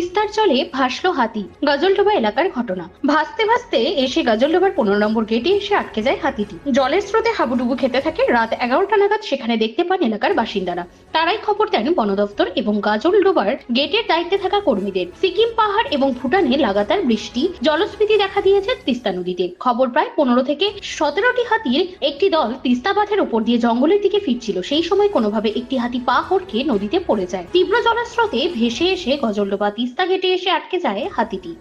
তিস্তার জলে ভাসলো হাতি, গজলডোবা এলাকার ঘটনা। ভাসতে ভাসতে এসে গজলডোবার পনেরো নম্বর গেটে এসে আটকে যায় হাতিটি। জলের স্রোতে হাবুডুবু খেতে থাকে, রাত এগারোটা নাগাদ সেখানে দেখতে পান এলাকার বাসিন্দারা। তারাই খবর দেন বন দফতর এবং গাজলডোবার গেটের দায়িত্বে থাকা কর্মীদের। সিকিম পাহাড় এবং ভুটানে লাগাতার বৃষ্টি, জলস্ফীতি দেখা দিয়েছে তিস্তা নদীতে। খবর প্রায় পনেরো থেকে সতেরোটি হাতির একটি দল তিস্তা বাঁধের ওপর দিয়ে জঙ্গলের দিকে ফিরছিল। সেই সময় কোনোভাবে একটি হাতি পা হড়কে নদীতে পড়ে যায়। তীব্র জলস্রোতে ভেসে এসে গজলডোবা তিস্তা গেটে এসে আটকে যায় হাতিটি।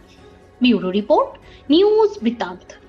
ব্যুরো রিপোর্ট নিউজ বৃত্তান্ত।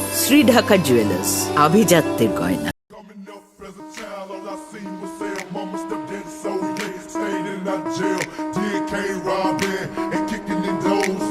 শ্রী ঢাকা জুয়েলার্স আভিজাত্যের গয়না jail. Did K robbing and kicking in doors.